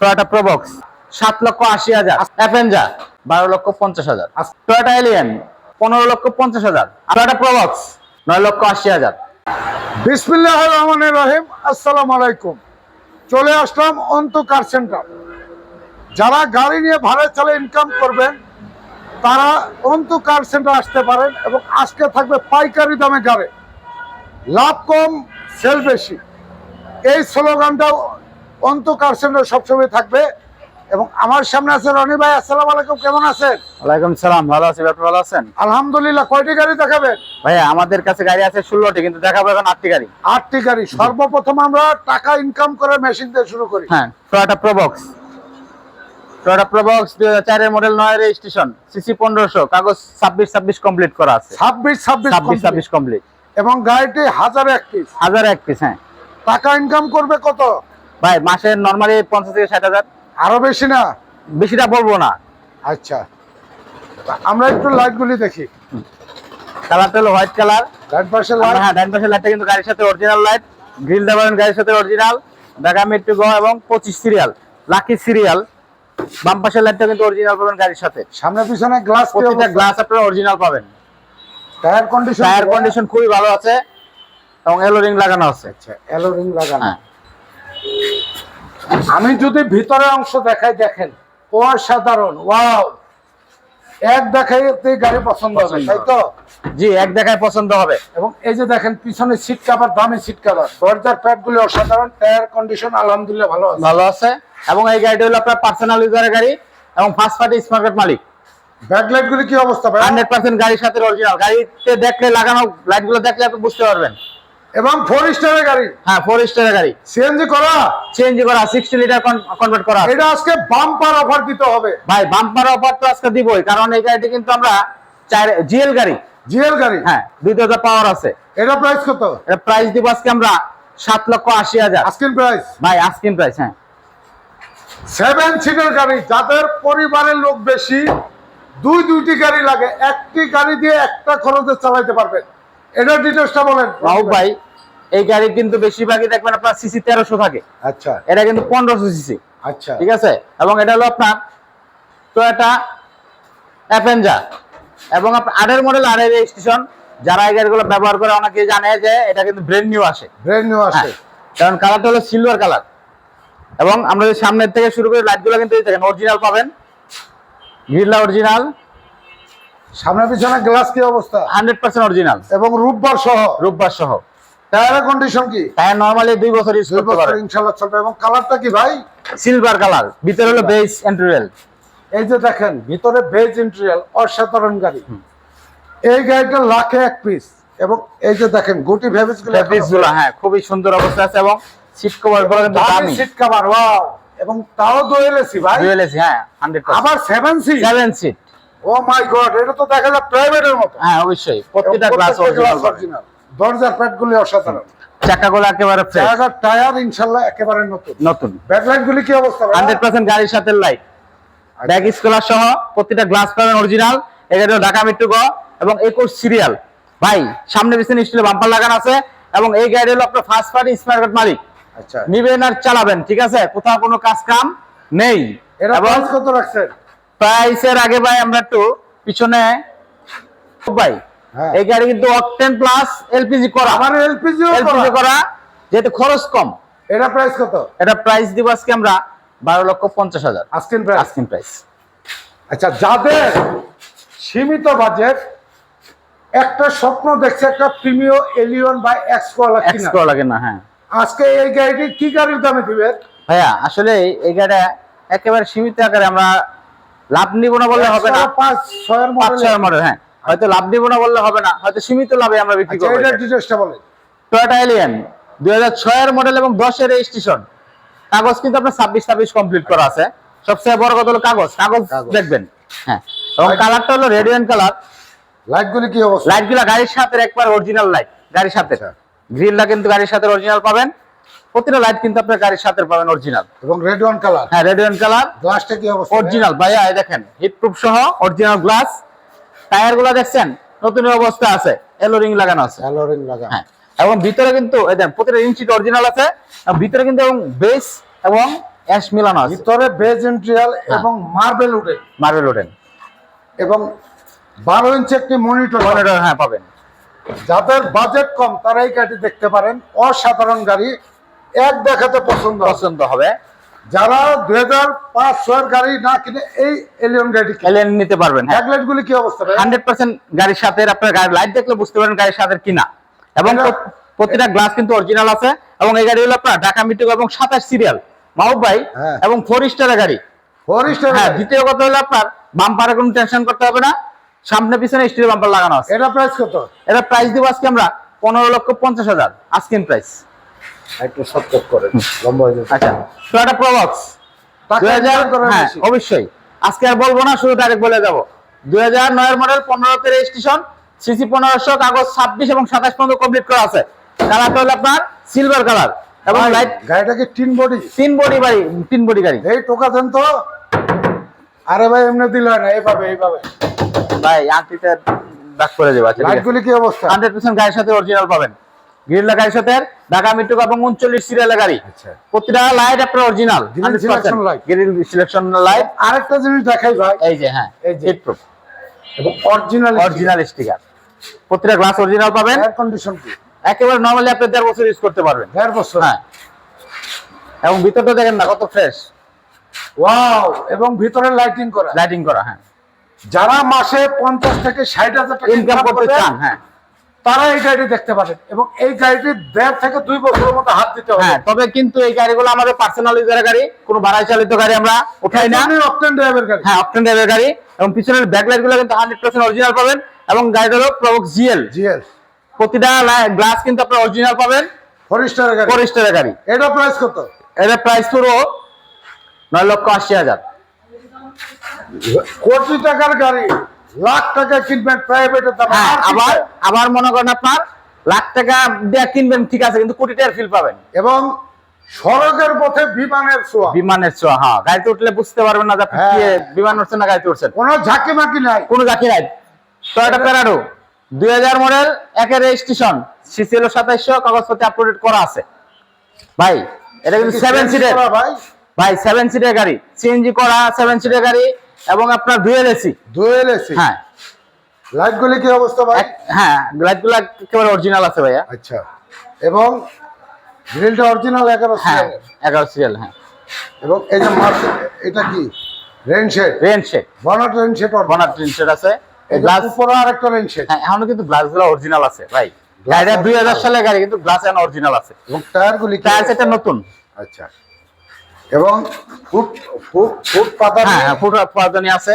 Toyota Probox সাত লক্ষ আশি হাজার। অ্যাভেঞ্জার বারো লক্ষ পঞ্চাশ হাজার। টয়োটা এলিয়ান পনেরো লক্ষ পঞ্চাশ হাজার। টয়োটা প্রবক্স নয় লক্ষ আশি হাজার। বিসমিল্লাহ রহমান রহিম, আসসালামু আলাইকুম। চলে আসলাম অন্ত কার সেন্টার যারা গাড়ি নিয়ে ভাড়া চালে ইনকাম করবেন, তারা অন্ত কার সেন্টার আসতে পারেন এবং আজকে থাকবে পাইকারি দামে গাড়ি। লাভ কম সেল বেশি। এই স্লোগানটাও অন্ত কার সেন্টার সবসময় থাকবে। এবং আমার সামনে আছে রনি ভাই আসসালামু আলাইকুম কেমন আছেন? ওয়ালাইকুম সালাম ভালো আছি আপনি ভালো আছেন? আলহামদুলিল্লাহ কয়টি গাড়ি দেখাবেন? ভাইয়া আমাদের কাছে গাড়ি আছে ষোলোটি কিন্তু দেখাবো এখন আটটি গাড়ি। আটটি গাড়ি। সর্বপ্রথম আমরা টাকা ইনকাম করে মেশিন দিয়ে শুরু করি। হ্যাঁ টয়োটা প্রবক্স টয়োটা প্রবক্স দুই হাজার চারের মডেল নয় রেজিস্ট্রেশন সিসি পনেরোশো কাগজ ছাব্বিশ ছাব্বিশ কমপ্লিট করা আছে। ছাব্বিশ ছাব্বিশ ছাব্বিশ ছাব্বিশ কমপ্লিট এবং গাড়িটি হাজার এক পিস হাজার এক পিস হ্যাঁ। টাকা ইনকাম করবে কত? ভাই মাসে নর্মালি পঞ্চাশ থেকে ষাট হাজার। আরও বেশি না? বেশিটা বলব না। আচ্ছা। আমরা একটু লাইটগুলি দেখি। কালারটা হলো হোয়াইট কালার লাইট পাশে লাইট হ্যাঁ ডান পাশের লাইটটা কিন্তু গাড়ির সাথে অরিজিনাল লাইট গ্রিল দেবেন গাড়ির সাথে অরিজিনাল ঢাকা মেট্রো গ এবং পঁচিশ সিরিয়াল লাকি সিরিয়াল বাম পাশের লাইটটা কিন্তু অরিজিনাল পাবেন গাড়ির সাথে। সামনে পিছনে গ্লাস গ্লাস আপনারা অরিজিনাল পাবেন। টায়ার কন্ডিশন টায়ার কন্ডিশন খুবই ভালো আছে এবং এলো রিং লাগানো আছে। আচ্ছা এলো রিং লাগানো। হ্যাঁ। আমি যদি ভিতরে অংশ দেখাই দেখেন। অসাধারণ ওয়াও। এক দেখাইতে গাড়ি পছন্দ হবে তাই তো? জি এক দেখায় পছন্দ হবে। এবং এই যে দেখেন পিছনে সিট কাভার দামি সিট কাভার দরজার প্যাড গুলি অসাধারণ টায়ার কন্ডিশন আলহামদুলিল্লাহ ভালো আছে। ভালো আছে। এবং এই গাড়িটা হলো আপনার পার্সোনাল ইউজারের গাড়ি এবং ফার্স্ট পার্টি স্মার্ট মালিক। ব্যাকলাইট গুলি কি অবস্থা ভাই? হান্ড্রেড পার্সেন্ট গাড়ির সাথে অরিজিনাল গাড়িতে দেখলে লাগানো লাইটগুলো দেখলে আপনি বুঝতে পারবেন। এবং ফোর স্টারের গাড়ি। হ্যাঁ ফোর স্টারের গাড়ি। সিএনজি করা? চেঞ্জ করা সিক্সটি লিটার কনভার্ট করা। এটা আজকে বাম্পার অফার দিতে হবে। ভাই বাম্পার অফার তো আজকে দিবই কারণ এই গাড়িটি কিন্তু আমরা চার জিএল গাড়ি। জিএল গাড়ি? হ্যাঁ দুই হাজার পাওয়ার আছে। এটা প্রাইস কত? এটা প্রাইস দিব আজকে আমরা সাত লক্ষ আশি হাজার। আজকের প্রাইস ভাই আস্কিন প্রাইস হ্যাঁ। সেভেন সিটার গাড়ি যাদের পরিবারের লোক বেশি দুই দুইটি গাড়ি লাগে একটি গাড়ি দিয়ে একটা খরচে চালাইতে পারবেন। এটার ডিটেলসটা বলেন। রাহুল ভাই এই গাড়ি কিন্তু বেশিরভাগই দেখবেন আপনার সিসি তেরোশো থাকে। আচ্ছা। এটা কিন্তু পনেরোশো সিসি আচ্ছা। ঠিক আছে? এবং এটা হলো আপনার তো এটা অ্যাভেঞ্জার এবং আপনার আটের মডেল আটের রেজিস্ট্রেশন যারা এই গাড়িগুলো ব্যবহার করে অনেকে জানে যে এটা কিন্তু ব্রেন্ড নিউ আসে। ব্রেন নিউ আসে। হ্যাঁ, কারণ কালারটা হলো সিলভার কালার এবং আমরা যদি সামনের থেকে শুরু করে লাইটগুলো কিন্তু দেখেন অরিজিনাল পাবেন। গ্রিলটা অরিজিনাল সামনে পিছনে গ্লাস কি অবস্থা? হান্ড্রেড পার্সেন্ট অরিজিনাল এবং রূপবার সহ? রূপবার সহ। টায়ারের কন্ডিশন কি? টায়ার নর্মালি দুই দুই বছর ইনশাল্লাহ চলবে। এবং কালারটা কি ভাই? সিলভার কালার ভিতরে হলো এন্ট্রিয়াল এই যে দেখেন ভিতরে বেজ ইন্টেরিয়াল অসাধারণ গাড়ি। এই গাড়িটা লাখে এক পিস এবং এই যে দেখেন গুটি ভেবিসগুলো হ্যাঁ খুবই সুন্দর অবস্থা আছে এবং সিট কভারগুলো কিন্তু দামি সিট কভার ওয়াও এবং তাও দোয়েল এসি ভাই? এসি হ্যাঁ হান্ড্রেড আবার seven seat seven seat oh my god এটা তো দেখা যায় প্রাইভেটের মতো। হ্যাঁ অবশ্যই। প্রত্যেকটা গ্লাস অরিজিনাল অরিজিনাল দরজার প্যাডগুলি অসাধারণ। চাকাগুলো একেবারে জায়গার টায়ার ইনশাল্লাহ একেবারে নতুন। নতুন। ব্যাকলাইট গুলি কি অবস্থা ভাই? হান্ড্রেড পার্সেন্ট গাড়ির সাথে লাইট ব্যাক স্কলার সহ প্রত্যেকটা গ্লাস পাবেন অরিজিনাল এখানে ঢাকা মেট্রো গ এবং একুশ সিরিয়াল ভাই সামনে পিছনে স্টিলে বাম্পার লাগানো আছে এবং এই গাড়ি হলো আপনার ফার্স্ট পার্টি স্মার্ট মালিক। আচ্ছা। নিবেন আর চালাবেন ঠিক আছে? কোথাও কোনো কাজ কাম নেই। এটা প্রাইস কত রাখছেন? প্রাইসের আগে ভাই আমরা একটু পিছনে ভাই। এই গাড়ি কিন্তু অকটেন প্লাস এলপিজি করা। আমার এলপিজি এলপিজি করা। যেহেতু খরচ কম। এটা প্রাইস কত? এটা প্রাইস দিব আজকে আমরা বারো লক্ষ পঞ্চাশ হাজার। আজকের প্রাইস আস্কিং প্রাইস আচ্ছা যাদের সীমিত বাজেট একটা স্বপ্ন দেখছে একটা প্রিমিয় এলিয়ন বা এক্স কোয়ালা এক্স কিনা? করা লাগে না হ্যাঁ। আজকে এই গাড়িটি কি গাড়ির দামে দিবেন ভাইয়া আসলে এই গাড়িটা একেবারে সীমিত আকারে আমরা লাভ নিব না বললে হবে না। পাঁচ ছয়ের পাঁচ মডেল ছয় মডেল হ্যাঁ। হয়তো লাভ নিব না বললে হবে না হয়তো সীমিত লাভে আমরা বিক্রি আচ্ছা করব এটার ডিটেলসটা বলেন। টয়োটা এলিয়ান দুই হাজার ছয়ের মডেল এবং দশের রেজিস্ট্রেশন কাগজ কিন্তু আপনার ছাব্বিশ ছাব্বিশ কমপ্লিট করা আছে। সবচেয়ে বড় কথা হলো কাগজ? কাগজ। দেখবেন হ্যাঁ। এবং কালারটা হলো রেডিয়ান কালার লাইটগুলি কি অবস্থা? লাইটগুলা গাড়ির সাথে একবার অরিজিনাল লাইট গাড়ির সাথে আচ্ছা। গ্রিলটা কিন্তু গাড়ির সাথে অরিজিনাল পাবেন। প্রতিটা লাইট কিন্তু আপনার গাড়ির সাথে পাবেন অরিজিনাল এবং রেড ওয়ান কালার হ্যাঁ রেডিয়ান কালার গ্লাসটা কি অবস্থা? অরিজিনাল ভাইয়া এই দেখেন হিট প্রুফ সহ অরিজিনাল গ্লাস টায়ারগুলা দেখছেন? নতুন অবস্থা আছে। এলো রিং লাগানো আছে। হ্যালোরিং লাগা হ্যাঁ। এবং ভিতরে কিন্তু এই দেখেন প্রতিটা ইঞ্চি অরিজিনাল আছে। ভিতরে কিন্তু এবং বেস এবং অ্যাশ মিলানো আছে। ভিতরে বেজ ইন্ট্রিয়াল এবং মার্বেল উডে মার্বেল ওডেন এবং বারো ইঞ্চি একটি মনিটর মনিটর হ্যাঁ পাবেন। যাদের বাজেট কম তারা এই গাড়ি দেখতে পারেন। অসাধারণ গাড়ি। এক দেখাতে পছন্দ পছন্দ হবে। যারা দুই হাজার পাঁচ ছয়ের গাড়ি না কিনে এই এলিয়ন গাড়ি এলিয়ন নিতে পারবেন হ্যাঁ। ব্যাকলাইট গুলি কি অবস্থা হান্ড্রেড পার্সেন্ট গাড়ির সাথে আপনার গাড়ির লাইট দেখলে বুঝতে পারেন গাড়ির সাথে কিনা। এবং প্রতিটা গ্লাস কিন্তু অরিজিনাল আছে। এবং এই গাড়ি হলো আপনার ঢাকা মিটুক এবং সাতাশ সিরিয়াল মাহবুব ভাই হ্যাঁ। এবং ফোর স্টারের গাড়ি। ফোর স্টার হ্যাঁ দ্বিতীয় কথা হলো আপনার বাম্পারে কোনো টেনশন করতে হবে না। সামনে পিছনে স্টিল বাম্পার লাগানো আছে। এটা প্রাইস কত? এটা প্রাইস দিব আজকে আমরা পনেরো লক্ষ পঞ্চাশ হাজার। আস্কিন প্রাইস একটু সৎকার করেন লম্বা হয়ে যাবে। আচ্ছা টয়োটা প্রবক্স হ্যাঁ বেশি। অবশ্যই। আজকে আর বলব না শুধু ডাইরেক্ট বলে যাব দুই হাজার নয়ের মডেল পনেরোতে রেজিস্ট্রেশন সিসি পনেরোশো কাগজ ছাব্বিশ এবং সাতাশ পর্যন্ত কমপ্লিট করা আছে। কালারটা হলো আপনার সিলভার কালার এবং লাইট গাড়িটাকে তিন বডি? তিন বডি বাড়ি তিন বডি গাড়ি। এই টোকা দেন তো। আরে ভাই এমনি দিল না এইভাবে এইভাবে। ভাই আংটিতে ব্যাক করে দেবো আচ্ছা লাইট কি অবস্থা? হান্ড্রেড পার্সেন্ট গাড়ির সাথে অরিজিনাল পাবেন। গ্রিল্লা গাড়ির সাথে ঢাকা মিটুক এবং উনচল্লিশ সিরিয়ালের গাড়ি। আচ্ছা। প্রতিটা লাইট আপনার original Grill selection light। Grill selection light আরেকটা জিনিস দেখাই ভাই। এই যে হ্যাঁ এই যে। প্রুফ এবং অরিজিনাল অরিজিনাল স্টিকার প্রতিটা গ্লাস অরিজিনাল পাবেন। এয়ার কন্ডিশন একেবারে নর্মালি আপনি দেড় বছর ইউজ করতে পারবেন। দেড় বছর? হ্যাঁ। এবং ভিতরটা দেখেন না কত ফ্রেশ ওয়াও এবং ভিতরে লাইটিং করা। লাইটিং করা হ্যাঁ। যারা মাসে পঞ্চাশ থেকে ষাট হাজার টাকা ইনকাম করতে চান হ্যাঁ। তারা এই গাড়ি দেখতে পারেন এবং এই গাড়িটি দেড় থেকে দুই বছরের মতো হাত দিতে হবে। হ্যাঁ তবে কিন্তু এই গাড়িগুলো আমাদের পার্সোনাল ইউজারের গাড়ি কোনো ভাড়ায় চালিত গাড়ি আমরা উঠাই না। অপটেন ড্রাইভের গাড়ি। হ্যাঁ অপটেন ড্রাইভের গাড়ি এবং পিছনের ব্যাকলাইটগুলো কিন্তু হান্ড্রেড পার্সেন্ট অরিজিনাল পাবেন এবং গাড়িটা হলো প্রবক্স জিএল জিএল প্রতিটা গ্লাস কিন্তু আপনার অরিজিনাল পাবেন। ফরিস্টারের গাড়ি। ফোর গাড়ি। এটা প্রাইস কত? এটা প্রাইস পুরো নয় লক্ষ আশি হাজার। কোটি টাকার গাড়ি। লাখ টাকা কিনবেন প্রাইভেটের দাম হ্যাঁ আবার আবার মনে করেন আপনার লাখ টাকা দিয়ে কিনবেন ঠিক আছে কিন্তু কোটি টাকার ফিল পাবেন। এবং সড়কের পথে বিমানের ছোঁয়া। বিমানের ছোঁয়া হ্যাঁ গাড়িতে উঠলে বুঝতে পারবেন না যে হ্যাঁ। বিমান উঠছেন না গাড়িতে উঠছেন। কোনো ঝাঁকি মাকি নাই। কোনো জাকি নাই। টয়োটা প্যারাডো দুই হাজার মডেল একের রেজিস্ট্রেশন সিসি হলো সাতাইশশো কাগজপত্র আপলোড করা আছে। ভাই এটা কিন্তু সেভেন সিটের ভাই। ভাই সেভেন সিটের গাড়ি। সিএনজি করা সেভেন সিটের গাড়ি এবং আপনার ডুয়েল এসি দুয়েল এসি হ্যাঁ। লাইট গুলি কি অবস্থা ভাই? হ্যাঁ লাইটগুলো একেবারে অরিজিনাল আছে ভাইয়া। আচ্ছা। এবং গ্রিলটা অরিজিনাল এগারো হ্যাঁ। এগারো সিরিয়াল হ্যাঁ। এবং এই যে মার্চ এটা কি? Rain shade rain shade bonnet rain shade bonnet rain shade আছে। এই গ্লাস উপরে আরেকটা রেন শেড হ্যাঁ এখনও কিন্তু গ্লাসগুলো অরিজিনাল আছে ভাই। গাড়িটা দুই হাজার সালের গাড়ি কিন্তু গ্লাস এখন অরিজিনাল আছে। এবং টায়ার গুলি টায়ার সেটা নতুন। আচ্ছা। এবং ফুট ফুট ফুট পাতা হ্যাঁ হ্যাঁ ফুট পাদানি আছে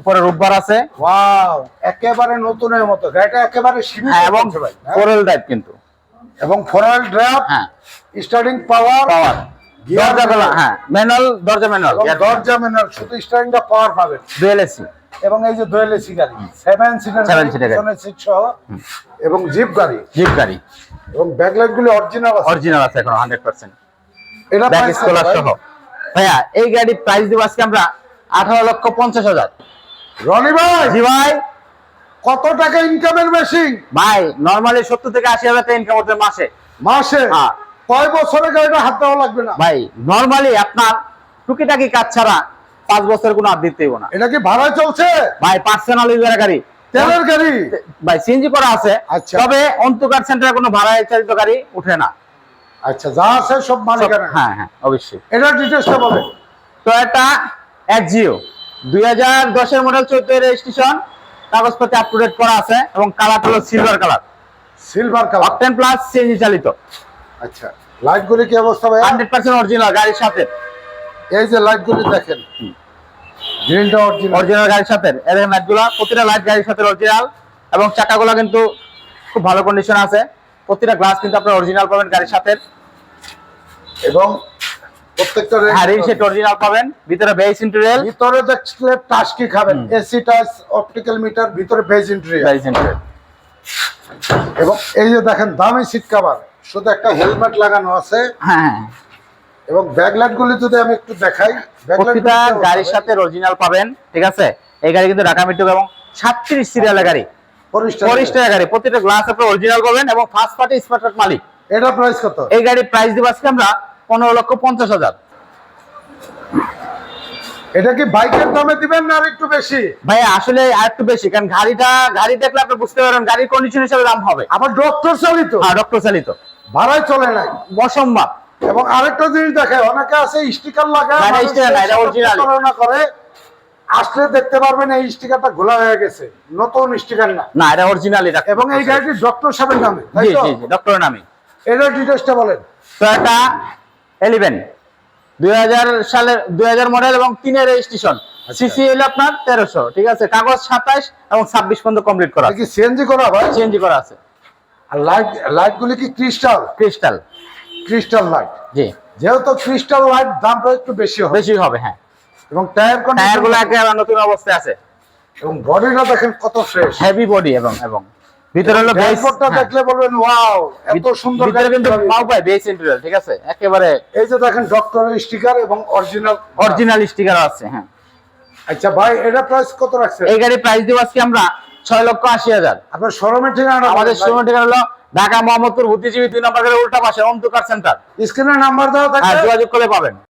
উপরে রূপবার আছে। ওয়াও একেবারে নতুনের মতো। গাড়িটা একেবারে সীমিত হ্যাঁ এবং হ্যাঁ? ফোরেল টাইপ কিন্তু। এবং ফরওয়ার্ড ড্রাইভ হ্যাঁ। Starting power power. Gear দরজা হ্যাঁ ম্যানুয়াল দরজা ম্যানুয়াল দরজা ম্যানুয়াল শুধু স্টার্টিংটা পাওয়ার পাবেন। ডুয়েল এসি এবং এই যে দোয়েল এসি গাড়ি সেভেন সিটার seater গাড়ি। সিট সহ এবং জিপ গাড়ি। জিপ গাড়ি। এবং ব্যাকলাইট গুলি অরিজিনাল আছে। অরিজিনাল আছে এখন হান্ড্রেড পার্সেন্ট এটা ব্যাক স্কলার সহ। ভাইয়া এই গাড়ির প্রাইস দিব আজকে আমরা আঠারো লক্ষ পঞ্চাশ হাজার। রনি ভাই জি ভাই। কত টাকা ইনকামের মেশিন ভাই নর্মালি সত্তর থেকে আশি হাজার টাকা ইনকাম মাসে। মাসে? হ্যাঁ। কয় বছরে গাড়িটা হাত দেওয়া লাগবে না? ভাই নর্মালি আপনার টুকিটাকি কাজ ছাড়া পাঁচ বছর কোনো হাত দিতে না। এটা কি ভাড়ায় চলছে? ভাই পার্সোনাল ইউজার গাড়ি। তেলের গাড়ি? ভাই সিএনজি করা আছে। আচ্ছা। তবে অন্তকার সেন্টারে কোনো ভাড়ায় চালিত গাড়ি উঠে না। আচ্ছা যা আছে সব মালিকানা। হ্যাঁ হ্যাঁ অবশ্যই। এটা ডিটেলসটা বলেন। তো এটা এক দুই হাজার দশের মডেল চোদ্দ রেজিস্ট্রেশন কাগজপত্র আপ টু ডেট করা আছে এবং কালার হলো silver colour silver colour octane plus CNG চালিত। আচ্ছা লাইট গুলি কি অবস্থা ভাই হান্ড্রেড পার্সেন্ট অরিজিনাল গাড়ির সাথে। এই যে লাইট গুলি দেখেন গ্রিলটা অরিজিনাল অরিজিনাল গাড়ির সাথে। এদের লাইটগুলো প্রতিটা লাইট গাড়ির সাথে অরিজিনাল এবং চাকাগুলো কিন্তু খুব ভালো কন্ডিশন আছে। প্রতিটা গ্লাস কিন্তু আপনার অরিজিনাল পাবেন গাড়ির সাথে। এবং প্রত্যেকটা রিল সেট অরিজিনাল পাবেন। ভিতরে বেস ইন্টেরিয়াল ভিতরে দেখলে টাচ কি খাবেন এসি টাচ অপটিক্যাল মিটার ভিতরে বেজ ইন্টেরিয়র বেস ইন্টেরিয়াল এবং এই যে দেখেন দামি সিট কভার শুধু একটা হেলমেট লাগানো আছে। হ্যাঁ হ্যাঁ। এবং ব্যাকলাইট গুলি যদি আমি একটু দেখাই প্রতিটা গাড়ির সাথে অরিজিনাল পাবেন ঠিক আছে? এই গাড়ি কিন্তু ঢাকা মেট্রো এবং সাতত্রিশ সিরিয়ালের গাড়ি। ভাই? পরিষ্কার গাড়ি প্রতিটা গ্লাস আপনার অরিজিনাল পাবেন এবং ফার্স্ট পার্টি স্মার্ট মালিক। এটা প্রাইস কত? এই গাড়ির প্রাইস দিব আজকে আমরা পনেরো লক্ষ পঞ্চাশ হাজার। এটা কি বাইকের দামে দিবেন না একটু বেশি? ভাই আসলে আর একটু বেশি কারণ গাড়িটা গাড়ি দেখলে আপনি বুঝতে পারেন গাড়ির কন্ডিশন হিসেবে দাম হবে। আবার ডক্টর চালিত? হ্যাঁ ডক্টর চালিত। ভাড়ায় চলে নাই। অসম্ভব। এবং আরেকটা জিনিস দেখে অনেকে আছে স্টিকার লাগায় না, না। প্রতারণা করে আসলে দেখতে পারবেন এই স্টিকারটা ঘোলা হয়ে গেছে। নতুন স্টিকার না। না এটা অরিজিনাল এটা এবং এই গাড়িটি ডক্টর সাহেবের নামে জি জি জি ডক্টরের নামে। এটার ডিটেলসটা বলেন। টয়োটা এলিভেন দুই হাজার সালের দুই হাজার মডেল এবং রেজিস্ট্রেশন। সিসি হলো আপনার তেরোশো ঠিক আছে? কাগজ সাতাইশ এবং ছাব্বিশ পর্যন্ত কমপ্লিট করা এটা কি সিএনজি করা ভাই সিএনজি করা আছে। আর লাইট লাইট গুলি কি ক্রিস্টাল ক্রিস্টাল ক্রিস্টাল লাইট জি। যেহেতু ক্রিস্টাল লাইট দামটা একটু বেশি হবে। বেশি হবে হ্যাঁ। এবং টায়ার টায়ারগুলো একেবারে নতুন অবস্থায় আছে। এবং বডিটা দেখেন কত ফ্রেশ হেভি বডি এবং এবং। ভিতরে হলো বেস দেখলে বলবেন ওয়াও এত সুন্দর গাড়ি কিন্তু মাও পায় বেস ইন্টেরিয়র ঠিক আছে? একেবারে এই যে দেখেন ডক্টরের স্টিকার এবং অরিজিনাল অরিজিনাল স্টিকার আছে হ্যাঁ। আচ্ছা ভাই এটা প্রাইস কত রাখছেন? এই গাড়ির প্রাইস দিব আজকে আমরা ছয় লক্ষ আশি হাজার। আপনার শোরুমের ঠিকানা আমাদের শোরুম ঠিকানা হলো ঢাকা মোহাম্মদপুর বুদ্ধিজীবী দুই নম্বর উল্টা পাশে অন্তকার সেন্টার। স্ক্রিনে নাম্বার দেওয়া আর যোগাযোগ করলে পাবেন।